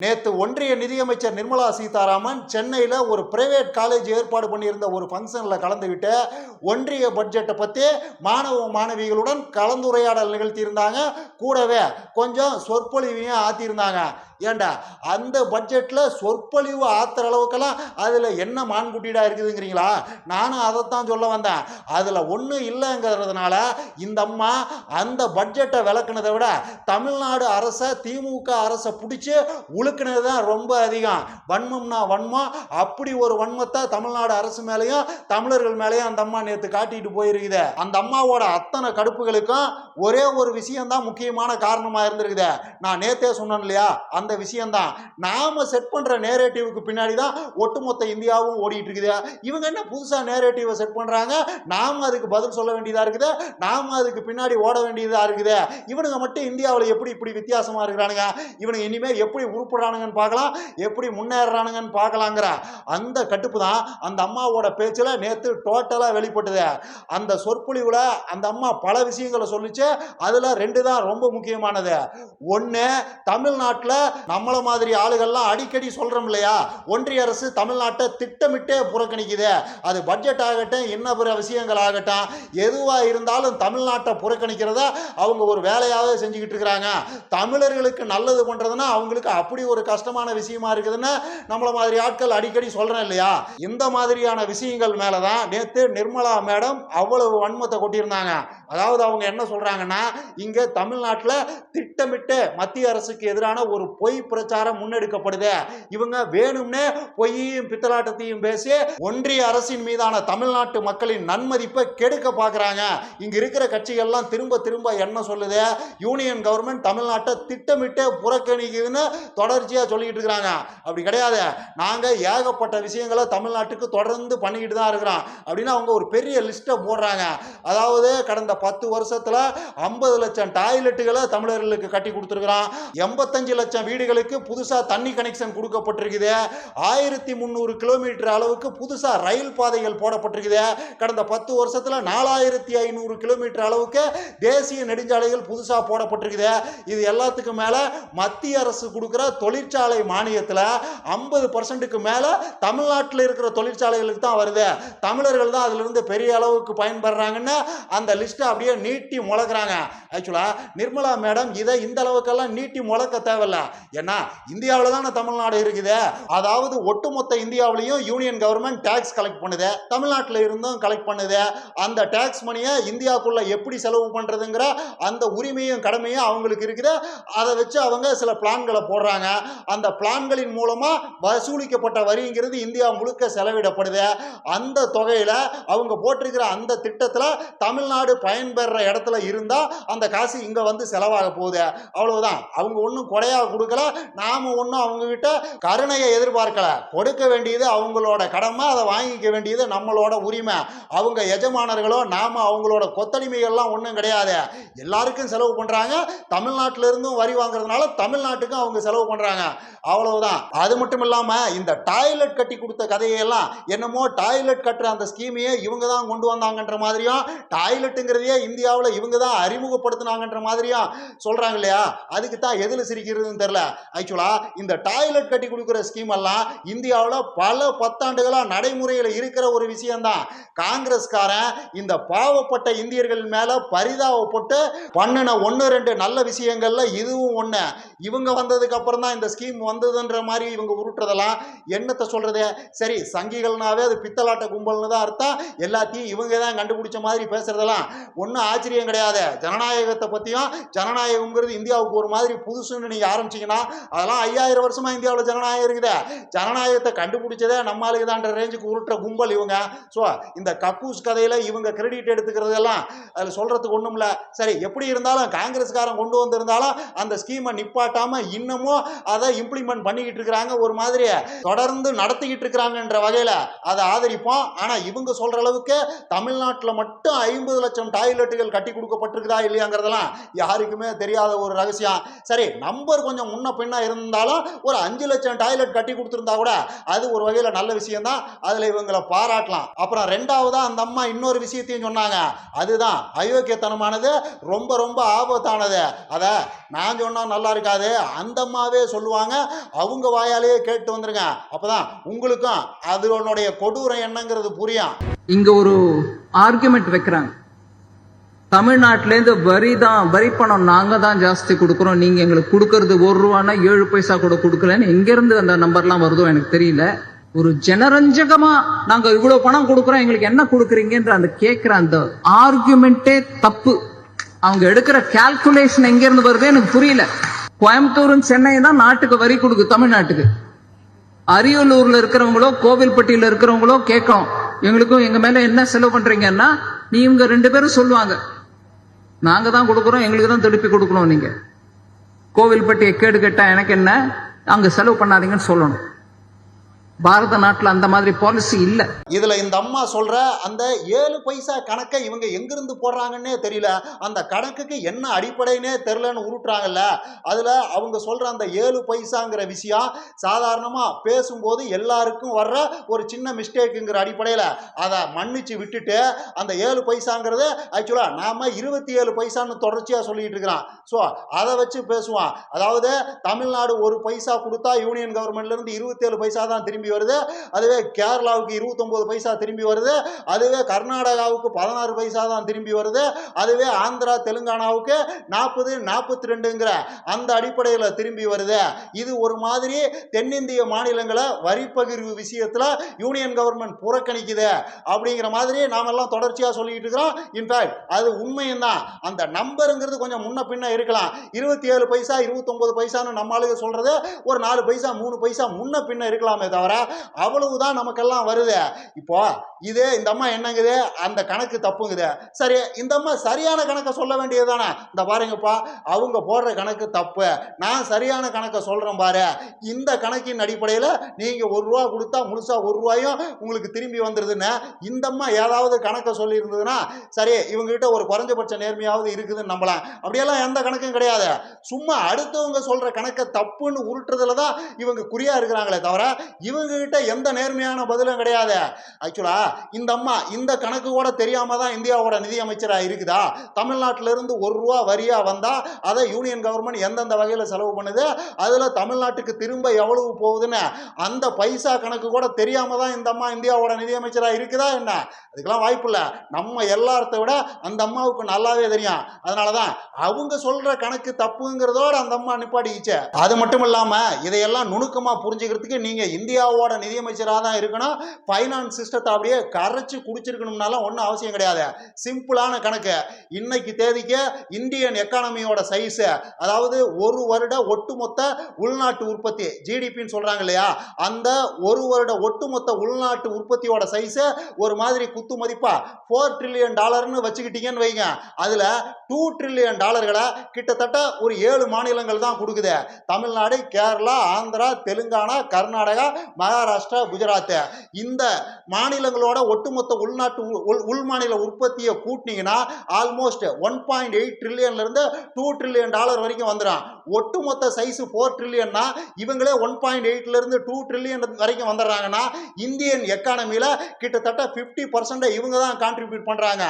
நேற்று ஒன்றிய நிதியமைச்சர் நிர்மலா சீதாராமன் சென்னையில் ஒரு பிரைவேட் காலேஜ் ஏற்பாடு பண்ணியிருந்த ஒரு ஃபங்க்ஷனில் கலந்துக்கிட்டு ஒன்றிய பட்ஜெட்டை பற்றி மாணவ மாணவிகளுடன் கலந்துரையாடல் நிகழ்த்தியிருந்தாங்க. கூடவே கொஞ்சம் சொற்பொழிவையும் ஆற்றியிருந்தாங்க ஏண்டா அந்த பட்ஜெட்டில் சொற்பொழிவு ஆத்துற அளவுக்கெல்லாம் அதில் என்ன மான்குட்டிடா இருக்குதுங்கிறீங்களா? நானும் அதைத்தான் சொல்ல வந்தேன். அதில் ஒன்றும் இல்லைங்கிறதுனால இந்த அம்மா அந்த பட்ஜெட்டை விளக்குனதை விட தமிழ்நாடு அரசை திமுக அரசை பிடிச்சி உழுக்குனது தான் ரொம்ப அதிகம். வன்மம்னா வன்மம். அப்படி ஒரு வன்மத்தை தமிழ்நாடு அரசு மேலேயும் தமிழர்கள் மேலேயும் அந்த அம்மா நேற்று காட்டிட்டு போயிருக்குது. அந்த அம்மாவோட அத்தனை கடுப்புகளுக்கும் ஒரே ஒரு விஷயம்தான் முக்கியமான காரணமாக இருந்திருக்குது. நான் நேத்தே சொன்னேன் இல்லையா? அந்த அந்த விஷயம்தான். நாம செட் பண்ற நேரேட்டிவுக்கு பின்னாடி தான் ஒட்டுமொத்த இந்தியாவும் ஓடிட்டு இருக்குது இவங்க என்ன புதுசா நேரேட்டிவை செட் பண்றாங்க? நாம அதுக்கு பதில் சொல்ல வேண்டியதா இருக்குது? நாம அதுக்கு பின்னாடி ஓட வேண்டியதா இருக்குது? இவனுங்க மட்டும் இந்தியாவில் எப்படி இப்படி வித்தியாசமா இருக்கிறானுங்க? இவனுங்க இனிமே எப்படி உருப்படுறானுங்கன்னு பார்க்கலாம். எப்படி முன்னேறானுங்கன்னு பார்க்கலாங்கிற அந்த கட்டுப்பு தான் அந்த அம்மாவோட பேச்சில் நேற்று டோட்டலாக வெளிப்பட்டது. அந்த சொற்பொழிவில் அந்த அம்மா பல விஷயங்களை சொல்லிச்சு. அதில் ரெண்டு தான் ரொம்ப முக்கியமானது. ஒன்று தமிழ்நாட்டில் நம்மள மாதிரி ஆளுகள்லாம் அடிக்கடி சொல்கிறோம் இல்லையா? ஒன்றிய அரசு தமிழ்நாட்டை திட்டமிட்டே புறக்கணிக்குது. அது பட்ஜெட் ஆகட்டும் என்ன பிற விஷயங்கள் ஆகட்டும் எதுவாக இருந்தாலும் தமிழ்நாட்டை புறக்கணிக்கிறத அவங்க ஒரு வேலையாகவே செஞ்சுக்கிட்டு இருக்கிறாங்க. தமிழர்களுக்கு நல்லது பண்ணுறதுன்னா அவங்களுக்கு அப்படி ஒரு கஷ்டமான விஷயமா இருக்குதுன்னு நம்மள மாதிரி ஆட்கள் அடிக்கடி சொல்கிறேன் இல்லையா? இந்த மாதிரியான விஷயங்கள் மேலே தான் நேற்று நிர்மலா மேடம் அவ்வளவு வன்மத்தை கொட்டியிருந்தாங்க. அதாவது அவங்க என்ன சொல்கிறாங்கன்னா இங்கே தமிழ்நாட்டில் திட்டமிட்டு மத்திய அரசுக்கு எதிரான ஒரு பொய் பிரச்சாரம் முன்னெடுக்கப்படுது. இவங்க வேணும்னே பொய்யையும் பித்தலாட்டத்தையும் பேசி ஒன்றிய அரசின் மீதான தமிழ்நாட்டு மக்களின் நன்மதிப்பை கெடுக்க பார்க்குறாங்க. இங்க இருக்கிற கட்சிகள்லாம் திரும்ப திரும்ப என்ன சொல்லுது? யூனியன் கவர்மெண்ட் தமிழ்நாட்டை திட்டமிட்டே புறக்கணிக்குதுன்னு தொடர்ச்சியாக சொல்லிக்கிட்டு இருக்கிறாங்க. அப்படி கிடையாது. நாங்கள் ஏகப்பட்ட விஷயங்களை தமிழ்நாட்டுக்கு தொடர்ந்து பண்ணிக்கிட்டு தான் இருக்கிறோம். அப்படின்னு அவங்க ஒரு பெரிய லிஸ்ட்டை போடுறாங்க. அதாவது கடந்த பத்து வருஷத்தில் ஐம்பது லட்சம் டாய்லெட்டுகளை தமிழர்களுக்கு கட்டி கொடுத்துருக்குறோம். எண்பத்தஞ்சு லட்சம் வீடுகளுக்கு புதுசாக தண்ணி கனெக்ஷன் கொடுக்கப்பட்டிருக்குது. ஆயிரத்தி முந்நூறு கிலோமீட்டர் அளவுக்கு புதுசாக ரயில் பாதைகள் போடப்பட்டிருக்குது. கடந்த பத்து வருஷத்தில் நாலாயிரத்தி ஐநூறு கிலோமீட்டர் அளவுக்கு தேசிய நெடுஞ்சாலைகள் புதுசாக போடப்பட்டிருக்குது. இது எல்லாத்துக்கும் மேலே மத்திய அரசு கொடுக்குற தொழிற்சாலை மானியத்தில் ஐம்பது பர்சன்ட்டுக்கு மேலே தமிழ்நாட்டில் இருக்கிற தொழிற்சாலைகளுக்கு தான் வருது. தமிழர்கள் தான் அதிலிருந்து பெரிய அளவுக்கு பயன்படுறாங்கன்னு அந்த லிஸ்ட்டை அப்படியே நீட்டி முளக்குறாங்க ஆக்சுவலாக நிர்மலா மேடம் இதை இந்த அளவுக்கெல்லாம் நீட்டி முளக்க தேவையில்ல. ஏன்னா இந்தியாவில் தானே தமிழ்நாடு இருக்குது. அதாவது ஒட்டுமொத்த இந்தியாவிலையும் யூனியன் கவர்மெண்ட் டேக்ஸ் கலெக்ட் பண்ணுது. தமிழ்நாட்டில் இருந்தும் கலெக்ட் பண்ணுது. அந்த டேக்ஸ் மணியை இந்தியாவுக்குள்ளே எப்படி செலவு பண்ணுறதுங்கிற அந்த உரிமையும் கடமையும் அவங்களுக்கு இருக்குது. அதை வச்சு அவங்க சில பிளான்களை போடுறாங்க. அந்த பிளான்களின் மூலமாக வசூலிக்கப்பட்ட வரிங்கிறது இந்தியா முழுக்க செலவிடப்படுது. அந்த தொகையில் அவங்க போட்டிருக்கிற அந்த திட்டத்தில் தமிழ்நாடு பயன்பெற இடத்துல இருந்தால் அந்த காசு இங்கே வந்து செலவாக போகுது. அவ்வளவுதான். அவங்க ஒன்றும் கொடையாக கொடுக்கல நாம ஒன்றும் அவங்கக்கிட்ட கருணையை எதிர்பார்க்கல. கொடுக்க வேண்டியது அவங்களோட கடமை அதை வாங்கிக்க வேண்டியது நம்மளோட உரிமை. அவங்க எஜமானர்களோ நாம அவங்களோட கொத்தடிமைகள்லாம் ஒன்றும் கிடையாது. எல்லாருக்கும் செலவு பண்ணுறாங்க தமிழ்நாட்டில இருந்தும் வரி வாங்குறதுனால தமிழ்நாட்டுக்கும் அவங்க செலவு பண்ணுறாங்க அவ்வளவுதான். அது மட்டும் இல்லாமல் இந்த டாய்லெட் கட்டி கொடுத்த கதையெல்லாம் என்னமோ டாய்லெட் கட்டுற அந்த ஸ்கீமையே இவங்க தான் கொண்டு வந்தாங்கன்ற மாதிரியும் டாய்லெட்டுங்கிறதையே இந்தியாவில் இவங்க தான் அறிமுகப்படுத்தினாங்கன்ற மாதிரியும் சொல்கிறாங்க இல்லையா? அதுக்கு தான் எதில் சிரிக்கிறதுன்னு தெரில ஆக்சுவலாக இந்த டாய்லெட் கட்டி கொடுக்குற ஸ்கீம் எல்லாம் இந்தியாவில் பல பத்தாண்டுகளாக நடைமுறையில் இருக்கிற ஒரு விஷயம்தான். காங்கிரஸ்காரன் இந்த பாவப்பட்ட இந்தியர்கள் மேலே பரிதாபப்பட்டு பண்ணின ஒன்று ரெண்டு நல்ல விஷயங்கள்ல இதுவும் ஒன்று இவங்க வந்ததுக்கு அப்புறம் தான் இந்த ஸ்கீம் வந்ததுன்ற மாதிரி இவங்க உருட்டுறதெல்லாம் என்னத்தை சொல்றது? சரி சங்கிகள்னாவே அது பித்தலாட்ட கும்பல்னு தான் அர்த்தம். எல்லாத்தையும் இவங்க தான் கண்டுபிடிச்ச மாதிரி பேசுறதெல்லாம் ஒன்றும் ஆச்சரியம் கிடையாது. ஜனநாயகத்தை பற்றியும் ஜனநாயகம்ங்கிறது இந்தியாவுக்கு ஒரு மாதிரி புதுசுன்னு நீங்கள் ஆரம்பிச்சீங்கன்னா அதெல்லாம் ஐயாயிரம் வருஷமா இந்தியாவில் ஜனநாயகம் இருக்குது. ஜனநாயகத்தை கண்டுபிடிச்சதே நம்மளுக்கு தான்ற ரேஞ்சுக்கு உருட்டுற கும்பல் இவங்க. ஸோ இந்த கக்கூஸ் கதையில் இவங்க கிரெடிட் எடுத்துக்கிறதெல்லாம் அதில் சொல்கிறதுக்கு ஒன்றும் இல்லை. சரி எப்படி இருந்தாலும் காங்கிரஸ்காரன் கொண்டு வந்திருந்தாலும் அந்த ஸ்கீமை நிப்பாட்டாமல் இன்னமும் அதை இம்ப்ளிமெண்ட் பண்ணிக்கிட்டு இருக்கிறாங்க ஒரு மாதிரி தொடர்ந்து நடத்திக்கிட்டு இருக்கிறாங்கன்ற வகையில் அதை ஆதரிப்போம். ஆனால் இவங்க சொல்கிற அளவுக்கு தமிழ்நாட்டில் மட்டும் ஐம்பது லட்சம் டாய்லெட்டுகள் கட்டி கொடுக்கப்பட்டிருக்குதா இல்லையாங்கிறதெல்லாம் யாருக்குமே தெரியாத ஒரு ரகசியம். சரி நம்பர் கொஞ்சம் முன்ன பின்ன இருந்தாலும் ஒரு அஞ்சு லட்சம் டாய்லெட் கட்டி கொடுத்துருந்தா கூட அது ஒரு வகையில் நல்ல விஷயம்தான். அதில் இவங்களை பாராட்டலாம். அப்புறம் ரெண்டாவதா அந்த அம்மா இன்னொரு விஷயத்தையும் சொன்னாங்க. அதுதான் அயோக்கியத்தனமானது ரொம்ப ரொம்ப ஆபத்தானது. அதை நான் சொன்னால் நல்லா இருக்காது. அந்த அம்மாவே சொல்லுவாங்க. அவங்க வாயாலேயே கேட்டு வந்துருங்க. அப்பதான் உங்களுக்கும் அதனுடைய கொடூரம் என்னங்கிறது புரியும். இங்க ஒரு ஆர்குமெண்ட் வைக்கிறாங்க. தமிழ்நாட்டிலேருந்து வரி தான் வரி பணம் நாங்கள் தான் ஜாஸ்தி கொடுக்குறோம். நீங்கள் எங்களுக்கு கொடுக்கறது ஒரு ரூபானா ஏழு பைசா கூட கொடுக்கலன்னு எங்கேருந்து அந்த நம்பர்லாம் வருதோ எனக்கு தெரியல. ஒரு ஜனரஞ்சகமா நாங்க இவ்வளவு பணம் கொடுக்குறோம் எங்களுக்கு என்ன கொடுக்குறீங்கன்ற அந்த கேட்கிற அந்த ஆர்குமெண்ட்டே தப்பு. அவங்க எடுக்கிற கால்குலேஷன் எங்க இருந்து வருது எனக்கு புரியல. கோயம்புத்தூரும் சென்னை தான் நாட்டுக்கு வரி கொடுக்கு தமிழ்நாட்டுக்கு. அரியலூர்ல இருக்கிறவங்களோ கோவில்பட்டியில இருக்கிறவங்களோ கேட்கணும் எங்களுக்கும் எங்க மேல என்ன செலவு பண்றீங்கன்னா நீ இவங்க ரெண்டு பேரும் சொல்லுவாங்க. நாங்கள் தான் கொடுக்குறோம் எங்களுக்கு தான் திருப்பி கொடுக்கணும் நீங்கள் கோவில்பட்டியை கேடு கேட்டால் எனக்கு என்ன? அங்கே செலவு பண்ணாதீங்கன்னு சொல்லணும். பாரத நாட்டுல அந்த மாதிரி பாலிசி இல்ல. இதுல இந்த அம்மா சொல்ற அந்த ஏழு பைசா கணக்கை இவங்க எங்கிருந்து போடுறாங்கன்னே தெரியல. அந்த கணக்குக்கு என்ன அடிப்படைனே தெரிலன்னு உருட்டுறாங்கல்ல. அதுல அவங்க சொல்ற அந்த ஏழு பைசாங்கிற விஷயம் சாதாரணமா பேசும்போது எல்லாருக்கும் வர்ற ஒரு சின்ன மிஸ்டேக்குங்கிற அடிப்படையில அதை மன்னிச்சு விட்டுட்டு அந்த ஏழு பைசாங்கிறது ஆக்சுவலா நாம இருபத்தி ஏழு பைசான்னு தொடர்ச்சியா சொல்லிட்டு இருக்கிறான். ஸோ அதை வச்சு பேசுவான். அதாவது தமிழ்நாடு ஒரு பைசா கொடுத்தா யூனியன் கவர்மெண்ட்ல இருந்து இருபத்தேழு பைசா தான் திரும்பி வருது. அதுவே கேரளாவுக்கு இருபத்தொம்போது பைசா திரும்பி வருது. அதுவே கர்நாடகாவுக்கு பதினாறு பைசா தான் திரும்பி வருது. அதுவே ஆந்திரா தெலுங்கானாவுக்கு நாற்பது நாற்பத்தி ரெண்டுங்கிற அந்த அடிப்படையில் திரும்பி வருது. இது ஒரு மாதிரி தென்னிந்திய மாநிலங்களை வரி பகிர்வு விஷயத்தில் யூனியன் கவர்மெண்ட் புறக்கணிக்குது அப்படிங்கிற மாதிரி நாமெல்லாம் தொடர்ச்சியாக சொல்லிக்கிட்டு இருக்கிறோம். இன்ஃபேக்ட் அது உண்மையும் தான். அந்த நம்பருங்கிறது கொஞ்சம் முன்ன பின்ன இருக்கலாம். இருபத்தி ஏழு பைசா இருபத்தொம்போது பைசான்னு நம்ம ஆளுங்க சொல்றது ஒரு நாலு பைசா மூணு பைசா முன்ன பின்ன இருக்கலாமே தவிர அவ்வளவுதான் நமக்கெல்லாம் வருது. இப்போ இது இந்த அம்மா என்னங்குது? அந்த கணக்கு தப்புங்குது. சரி இந்த அம்மா சரியான கணக்கை சொல்ல வேண்டியது தானே இந்த பாருங்கப்பா அவங்க போடுற கணக்கு தப்பு. நான் சரியான கணக்கை சொல்கிறேன் பாரு. இந்த கணக்கின் அடிப்படையில் நீங்கள் ஒரு ரூபா கொடுத்தா முழுசாக ஒரு ரூபாயும் உங்களுக்கு திரும்பி வந்துடுதுன்னு இந்த அம்மா ஏதாவது கணக்கை சொல்லியிருந்ததுன்னா சரி இவங்ககிட்ட ஒரு குறைஞ்சபட்ச நேர்மையாவது இருக்குதுன்னு நம்பலாம். அப்படியெல்லாம் எந்த கணக்கும் கிடையாது. சும்மா அடுத்தவங்க சொல்கிற கணக்கை தப்புன்னு உருட்டுறதுல தான் இவங்க குறியா இருக்கிறாங்களே தவிர இவங்க கிட்ட எந்த நேர்மையான பதிலும் கிடையாது. ஆக்சுவலா இந்த அம்மா இந்த கணக்கு கூட தெரியாம தான் இந்தியாவோட நிதியமைச்சராக இருக்குதா? தமிழ்நாட்டில இருந்து ஒரு ரூபா வரியா வந்தா அதை யூனியன் கவர்மெண்ட் எந்தெந்த வகையில் செலவு பண்ணுது? அதில் தமிழ்நாட்டுக்கு திரும்ப எவ்வளவு போகுதுன்னு? அந்த பைசா கணக்கு கூட தெரியாம தான் இந்த அம்மா இந்தியாவோட நிதியமைச்சராக இருக்குதா என்ன? அதுக்கெல்லாம் வாய்ப்பு இல்லை. நம்ம எல்லாத்த விட அந்த அம்மாவுக்கு நல்லாவே தெரியும். அதனால தான் அவங்க சொல்ற கணக்கு தப்புங்கிறதோட அந்த அம்மா நிப்பாட்டிக்கிச்சு. அது மட்டும் இல்லாம இதையெல்லாம் நுணுக்கமா புரிஞ்சுக்கிறதுக்கு நீங்க இந்தியாவோட நிதியமைச்சராக தான் இருக்கணும். ஃபைனான்ஸ் சிஸ்டத்தை அப்படியே கரைச்சி குடிச்சிருக்கணும்னாலும் ஒன்றும் அவசியம் கிடையாது. சிம்பிளான கணக்கு. இன்னைக்கு தேதிக்கு இந்தியன் எக்கானமியோட சைஸ் அதாவது ஒரு வருட ஒட்டுமொத்த உள்நாட்டு உற்பத்தி ஜிடிபின்னு சொல்றாங்க இல்லையா? அந்த ஒரு வருட ஒட்டுமொத்த உள்நாட்டு உற்பத்தியோட சைஸ் ஒரு மாதிரி குத்து மதிப்பா ஃபோர் ட்ரில்லியன் டாலர்னு வச்சுக்கிட்டீங்கன்னு வைங்க. அதுல டூ ட்ரில்லியன் டாலர்களை கிட்டத்தட்ட ஒரு ஏழு மாநிலங்கள் தான் கொடுக்குது. தமிழ்நாடு கேரளா ஆந்திரா தெலுங்கானா கர்நாடகா மகாராஷ்டிரா குஜராத். இந்த மாநிலங்களோட ஒட்டுமொத்த உள்நாட்டு உள்- உள் மாநில உற்பத்தியை கூட்டினீங்கன்னா ஆல்மோஸ்ட் ஒன் பாயிண்ட் எயிட் ட்ரில்லியன்லேருந்து டூ ட்ரில்லியன் டாலர் வரைக்கும் வந்துடும் ஒட்டுமொத்த சைஸு ஃபோர் ட்ரில்லியன்னா இவங்களே ஒன் பாயிண்ட் எயிட்லேருந்து டூ ட்ரில்லியன் வரைக்கும் வந்துடுறாங்கன்னா இந்தியன் எக்கானமியில் கிட்டத்தட்ட ஃபிஃப்டி பர்சன்டை இவங்க தான் கான்ட்ரிபியூட் பண்ணுறாங்க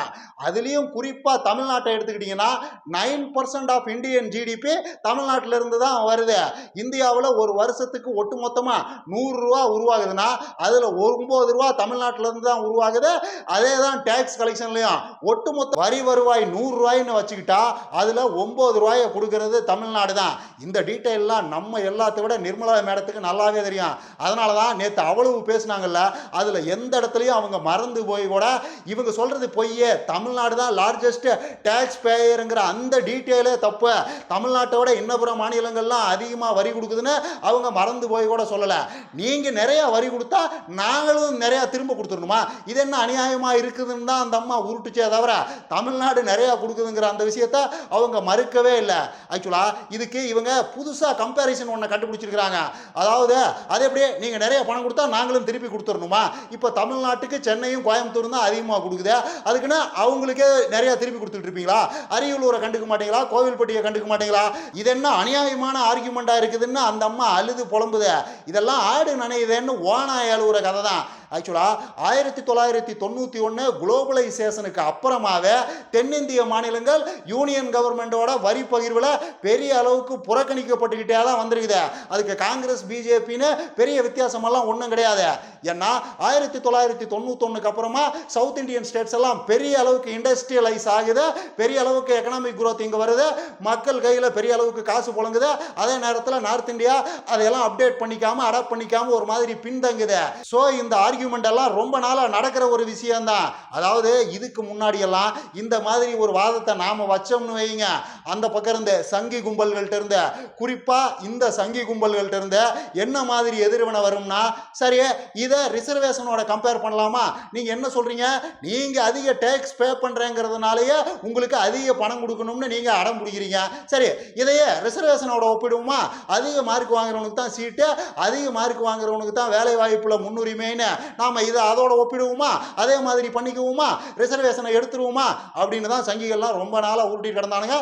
அதுலேயும் குறிப்பாக தமிழ்நாட்டை எடுத்துக்கிட்டிங்கன்னா nine percent of Indian GDP தமிழ்நாட்டிலிருந்து தான் வருது. இந்தியாவில் ஒரு வருஷத்துக்கு ஒட்டுமொத்தமாக நூறுரூவா உருவாகுதுன்னா அதில் ஒன்பது ரூபா தமிழ்நாட்டிலேருந்து தான் உருவாகுது. அதே தான் டேக்ஸ் கலெக்ஷன்லையும் ஒட்டுமொத்த வரி வருவாய் நூறுரூவாய்ன்னு வச்சுக்கிட்டா அதில் ஒம்பது ரூபாயை கொடுக்கறது தமிழ்நாடு தான். இந்த டீட்டெயிலெலாம் நம்ம எல்லாத்த விட நிர்மலா மேடத்துக்கு நல்லாவே தெரியும். அதனால தான் நேற்று அவ்வளவு பேசுனாங்கல்ல அதில் எந்த இடத்துலையும் அவங்க மறந்து போய் கூட இவங்க சொல்கிறது பொய்யே. தமிழ்நாடு தான் லார்ஜஸ்ட் டேக்ஸ் பேயருங்கிற அந்த டீட்டெயிலே தப்பு. தமிழ்நாட்டோட இன்னப்புற மாநிலங்கள்லாம் அதிகமாக வரி கொடுக்குதுன்னு அவங்க மறந்து போய் கூட சொல்லலை. நீங்கள் நிறையா வரி கொடுத்தா நாங்களும் நிறையா திரும்ப கொடுத்துடணுமா? இது என்ன அநியாயமாக இருக்குதுன்னு தான் அந்த அம்மா உருட்டுச்சே தவிர தமிழ்நாடு நிறையா கொடுக்குதுங்கிற அந்த விஷயத்த அவங்க மறுக்கவே இல்லை. ஆக்சுவலாக இதுக்கு இவங்க புதுசாக கம்பேரிசன் ஒன்றை கண்டுபிடிச்சிருக்கிறாங்க. அதாவது அது எப்படியே நீங்கள் நிறைய பணம் கொடுத்தா நாங்களும் திருப்பி கொடுத்துடணுமா? இப்போ தமிழ்நாட்டுக்கு சென்னையும் கோயம்புத்தூர் தான் அதிகமாக கொடுக்குது. அதுக்குன்னு அவங்களுக்கே நிறையா திருப்பி கொடுத்துட்டு இருப்பீங்களா? அரியலூரை கண்டுக்க மாட்டீங்களா? கோவில்பட்டியை கண்டுக்க மாட்டீங்களா? இது என்ன அநியாயமான ஆர்குமெண்ட்டாக இருக்குதுன்னு அந்த அம்மா அழுது புலம்புது. இதெல்லாம் ஆடு நனையுதேன்னு ஓனாய் அழுகுற கதை தான். ஆக்சுவலாக ஆயிரத்தி தொள்ளாயிரத்தி தொண்ணூற்றி ஒன்று குளோபலைசேஷனுக்கு அப்புறமாவே தென்னிந்திய மாநிலங்கள் யூனியன் கவர்மெண்ட்டோட வரி பகிர்வில் பெரிய அளவுக்கு புறக்கணிக்கப்பட்டுக்கிட்டே தான் வந்திருக்குது. அதுக்கு காங்கிரஸ் பிஜேபின்னு பெரிய வித்தியாசமெல்லாம் ஒன்றும் கிடையாது. ஏன்னா ஆயிரத்தி தொள்ளாயிரத்தி தொண்ணூத்தொன்னுக்கு அப்புறமா சவுத் இந்தியன் ஸ்டேட்ஸ் எல்லாம் பெரிய அளவுக்கு இண்டஸ்ட்ரியலைஸ் ஆகுது. பெரிய அளவுக்கு எக்கனாமிக் குரோத் இங்கே வருது. மக்கள் கையில் பெரிய அளவுக்கு காசு புழங்குது. அதே நேரத்தில் நார்த் இந்தியா அதையெல்லாம் அப்டேட் பண்ணிக்காமல் அடாப்ட் பண்ணிக்காமல் ஒரு மாதிரி பின்தங்குது. ஸோ இந்த ஆர்கியூமெண்ட் எல்லாம் ரொம்ப நாளாக நடக்கிற ஒரு விஷயம்தான். அதாவது இதுக்கு முன்னாடியெல்லாம் இந்த மாதிரி ஒரு வாதத்தை நாம் வச்சோம்னு வைங்க. அந்த பக்கம் இருந்த சங்கி கும்பல்கள்ட்ட இருந்து குறிப்பாக இந்த சங்கி கும்பல்கள்ட்ட இருந்து என்ன மாதிரி எதிர்வினை வரும்னா சரி இதை ரிசர்வேஷனோட கம்பேர் பண்ணலாமா? நீங்கள் என்ன சொல்கிறீங்க நீங்கள் அதிக டேக்ஸ் பே பண்ணுறேங்கிறதுனாலயே உங்களுக்கு அதிக பணம் கொடுக்கணும்னு நீங்கள் அடம் பிடிக்கிறீங்க. சரி இதையே ரிசர்வேஷனோட ஒப்பிடுவோமா? அதிக மார்க் வாங்குறவனுக்கு தான் சீட்டு அதிக மார்க் வாங்குறவனுக்கு தான் வேலை வாய்ப்பில் முன்னுரிமைன்னு நாம் இதை அதோட ஒப்பிடுவோமா? அதே மாதிரி பண்ணிக்குவோமா? ரிசர்வேஷனை எடுத்துருவோமா? அப்படின்னு தான் சங்கிகள்லாம் ரொம்ப நாளாக உருட்டி கிடந்தானுங்க.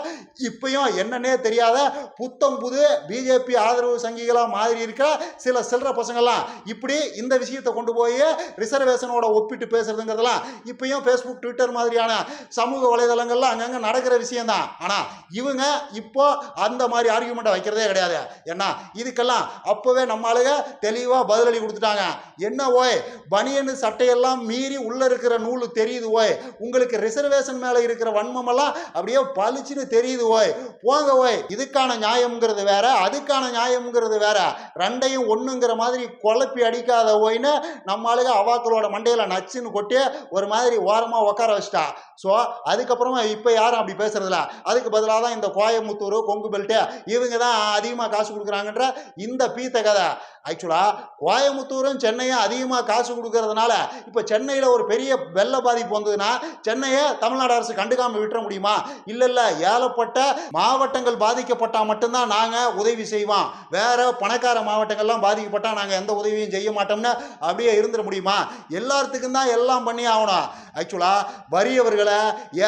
இப்பயும் என்னன்னே தெரியாத புத்தம் புது பிஜேபி ஆதரவு சங்கிகளாக மாதிரி இருக்க சில சில்லற பசங்கள்லாம் இப்படி இந்த விஷயத்தை கொண்டு போய் ரிசர்வேஷனோட ஒப்பிட்டு பேசுறதுங்கிறதெல்லாம் இப்பயும் ஃபேஸ்புக் ட்விட்டர் மாதிரியான சமூக வலைதளங்கள்லாம் அங்கங்கே நடக்கிற விஷயம்தான். ஆனால் இவங்க இப்போ அந்த மாதிரி ஆர்கியூமெண்ட்டை வைக்கிறதே கிடையாது. ஏன்னா இதுக்கெல்லாம் அப்போவே நம்ம ஆளுங்க தெளிவாக பதிலடி கொடுத்துட்டாங்க. என்ன ஓய்? பனியனு சட்டையெல்லாம் மீறி உள்ளே இருக்கிற நூல் தெரியுது ஓய். உங்களுக்கு ரிசர்வேஷன் மேலே இருக்கிற வன்மமெல்லாம் அப்படியே பளிச்சுன்னு தெரியுது ஓய். போங்க ஓய். இதுக்கான நியாயம்ங்கிறது வேற அதுக்கான நியாயம்ங்கிறது வேற. ரெண்டையும் ஒண்ணுங்கிற மாதிரி குழப்பி அடிக்காத ஓய்னு நம்ம அவாக்களோட மண்டையில நச்சுன்னு கொட்டி ஒரு மாதிரி ஓரமாக உட்கார வச்சிட்டா. ஸோ அதுக்கப்புறமா இப்போ யாரும் அப்படி பேசுறதில்ல. அதுக்கு பதிலாக தான் இந்த கோயம்புத்தூர் கொங்கு பெல்ட்டு இவங்க தான் அதிகமாக காசு கொடுக்குறாங்கன்ற இந்த பீத்த கதை. ஆக்சுவலாக கோயம்புத்தூரும் சென்னையும் அதிகமாக காசு கொடுக்கறதுனால இப்போ சென்னையில் ஒரு பெரிய வெள்ள பாதிப்பு வந்ததுன்னா சென்னையை தமிழ்நாடு அரசு கண்டுக்காம விட்டுற முடியுமா? இல்லை இல்லை. ஏலப்பட்ட மாவட்டங்கள் பாதிக்கப்பட்டால் மட்டும்தான் நாங்கள் உதவி செய்வோம். வேற பணக்கார மாவட்டங்கள்லாம் பாதிக்கப்பட்டால் நாங்கள் எந்த உதவியும் செய்ய மாட்டோம்னு அப்படியே இருந்துட முடியுமா? எல்லாத்துக்கும் தான் எல்லாம் பண்ணி ஆகணும். ஆக்சுவலாக வறியவர்களை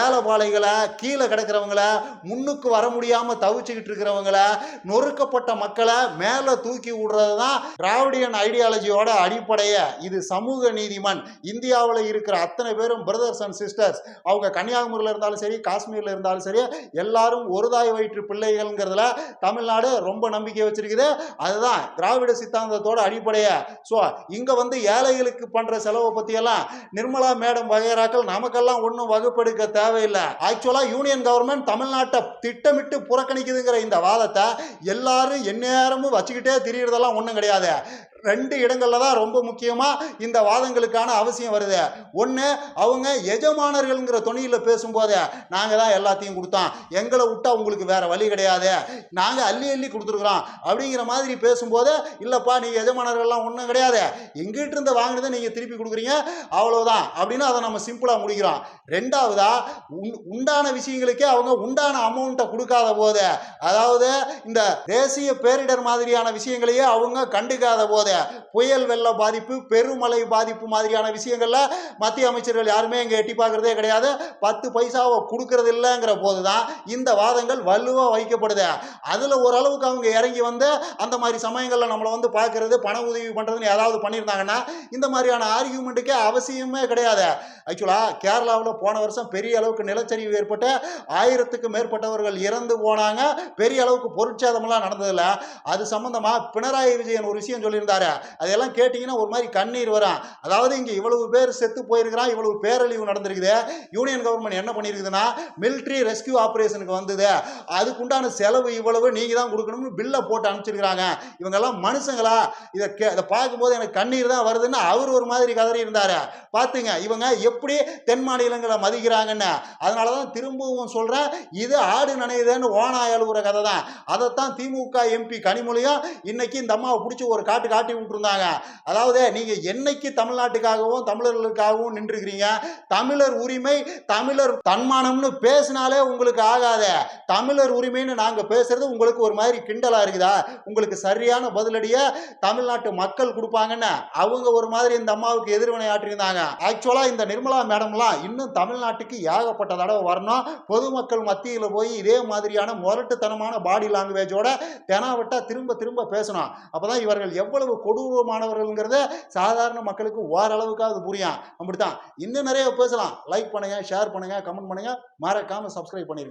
ஏழைப்பாளைகளை கீழே கிடக்கிறவங்கள முன்னுக்கு வர முடியாமல் தவிச்சுக்கிட்டு இருக்கிறவங்கள நொறுக்கப்பட்ட மக்களை மேலே தூக்கி விடுறது தான் திராவிடியன் ஐடியாலஜியோட அடிப்படையை. இது சமூக நீதிமன். இந்தியாவில் இருக்கிற அத்தனை பேரும் பிரதர்ஸ் அண்ட் சிஸ்டர்ஸ் அவங்க கன்னியாகுமரியில் இருந்தாலும் சரி காஷ்மீரில் இருந்தாலும் சரி எல்லாரும் ஒரு தாய் வயிற்று பிள்ளைகள்ங்கிறதுல தமிழ்நாடு ரொம்ப நம்பிக்கை வச்சிருக்குது. அதுதான் திராவிட சித்தாந்தத்தோட அடிப்படையை. ஸோ இங்கே வந்து ஏழைகளுக்கு பண்ணுற செலவை பற்றியெல்லாம் நிர்மலா மேடம் வகைராக்கள் நமக்கெல்லாம் ஒன்றும் வகுப்பெடுக்க தேவையில்லை. ஆக்சுவலாக யூனியன் கவர்மெண்ட் தமிழ்நாட்டை திட்டமிட்டு புறக்கணிக்குதுங்கிற இந்த வாதத்தை எல்லாரும் எந்நேரமும் வச்சுக்கிட்டே திரியறதெல்லாம் ஒன்றும் கிடையாது. ரெண்டு இடங்களில் தான் ரொம்ப முக்கியமாக இந்த வாதங்களுக்கான அவசியம் வருது. ஒன்று அவங்க எஜமானர்கள்ங்கிற துணியில் பேசும்போது நாங்கள் தான் எல்லாத்தையும் கொடுத்தோம். எங்களை விட்டா உங்களுக்கு வேறு வழி கிடையாது. நாங்கள் அள்ளி அள்ளி கொடுத்துருக்குறோம். அப்படிங்கிற மாதிரி பேசும்போது இல்லைப்பா நீங்கள் எஜமானர்கள்லாம் ஒன்றும் கிடையாது. எங்கிட்ட இருந்து வாங்கினதை நீங்கள் திருப்பி கொடுக்குறீங்க. அவ்வளோதான் அப்படின்னு அதை நம்ம சிம்பிளாக முடிக்கிறோம். ரெண்டாவதா உண்- உண்டான விஷயங்களுக்கே அவங்க உண்டான அமௌண்ட்டை கொடுக்காத போது அதாவது இந்த தேசிய பேரிடர் மாதிரியான விஷயங்களையே அவங்க கண்டுக்காத போது புயல் வெள்ள பாதிப்பு பெருமழை பாதிப்பு மாதிரியான விஷயங்கள்ல மத்திய அமைச்சர்கள் யாருமே இங்கே எட்டி பார்க்கறதே கிடையாது. பத்து பைசாவை கொடுக்கறது இல்லைங்கிற போது தான் இந்த வாதங்கள் வலுவாக வைக்கப்படுது. அதில் ஓரளவுக்கு அவங்க இறங்கி வந்து அந்த மாதிரி சமயங்களில் நம்மளை வந்து பார்க்கறது பண உதவி பண்ணுறதுன்னு ஏதாவது பண்ணியிருந்தாங்கன்னா இந்த மாதிரியான ஆர்கியூமெண்ட்டுக்கே அவசியமே கிடையாது. ஆக்சுவலாக கேரளாவில் போன வருஷம் பெரிய அளவுக்கு நிலச்சரிவு ஏற்பட்டு ஆயிரத்துக்கு மேற்பட்டவர்கள் இறந்து போனாங்க. பெரிய அளவுக்கு பொருட்சேதமெல்லாம் நடந்ததில்லை. அது சம்மந்தமாக பினராயி விஜயன் ஒரு விஷயம் சொல்லியிருந்தார். அதெல்லாம் கேட்டிங்கன்னா ஒரு மாதிரி கண்ணீர் வரும். அதாவது இங்கே இவ்வளவு பேர் செத்து போயிருக்கிறான் இவ்வளவு பேரழிவு நடந்திருக்குது. யூனியன் கவர்மெண்ட் என்ன பண்ணியிருக்குதுன்னா மிலிட்ரி ரெஸ்கியூ ஆப்ரேஷனுக்கு வந்தது. அதுக்குண்டான செலவு இவ்வளவு நீங்கள் தான் கொடுக்கணும்னு பில்லை போட்டு அனுப்பிச்சிருக்கிறாங்க. இவங்கெல்லாம் மனுஷங்களா? இதை கே இதை பார்க்கும்போது எனக்கு கண்ணீர் தான் வருதுன்னு அவர் ஒரு மாதிரி கதறி இருந்தார். பார்த்துங்க இவங்க எப்படி தென் மாநிலங்களை மதிக்கிறாங்கன்னு. அதனால தான் திரும்பவும் சொல்கிறேன் இது ஆடு நனையுதுன்னு ஓனாய் எழுவுற கதை தான். அதைத்தான் திமுக எம்பி கனிமொழியும் இன்னைக்கு இந்த அம்மாவை பிடிச்சி ஒரு காட்டு காட்டு விட்டுருந்தாங்க. அதாவது நீங்கள் என்னைக்கு தமிழ்நாட்டுக்காகவும் தமிழர்களுக்காகவும் நின்றுக்கிறீங்க? தமிழர் உரிமை தமிழர் தன்மானம்னு பேசினாலே உங்களுக்கு ஆகாத. தமிழர் உரிமைன்னு நாங்கள் பேசுறது உங்களுக்கு ஒரு மாதிரி கிண்டலாக இருக்குதா? உங்களுக்கு சரியான பதிலடியை தமிழ்நாட்டு மக்கள் கொடுப்பாங்கன்னு அவங்க ஒரு மாதிரி இந்த அம்மாவுக்கு எதிர்வினை ஆற்றியிருந்தாங்க. ஆக்சுவலாக இந்த நிர்மலா மேடம்லாம் இன்னும் தமிழ்நாட்டுக்கு ஏகப்பட்ட தடவை வரணும். பொதுமக்கள் மத்தியில் போய் இதே மாதிரியான முரட்டுத்தனமான பாடி லாங்குவேஜோட தெனாவட்டா திரும்ப திரும்ப பேசணும். அப்பதான் இவர்கள் எவ்வளவு கொடூரமானவர்கள்ங்கிறத சாதாரண மக்களுக்கு ஓரளவுக்காவது புரியும். அப்படித்தான். இன்னும் நிறைய பேசலாம். லைக் பண்ணுங்க ஷேர் பண்ணுங்க கமெண்ட் பண்ணுங்க. மறக்காம சப்ஸ்கிரைப் பண்ணிருங்க.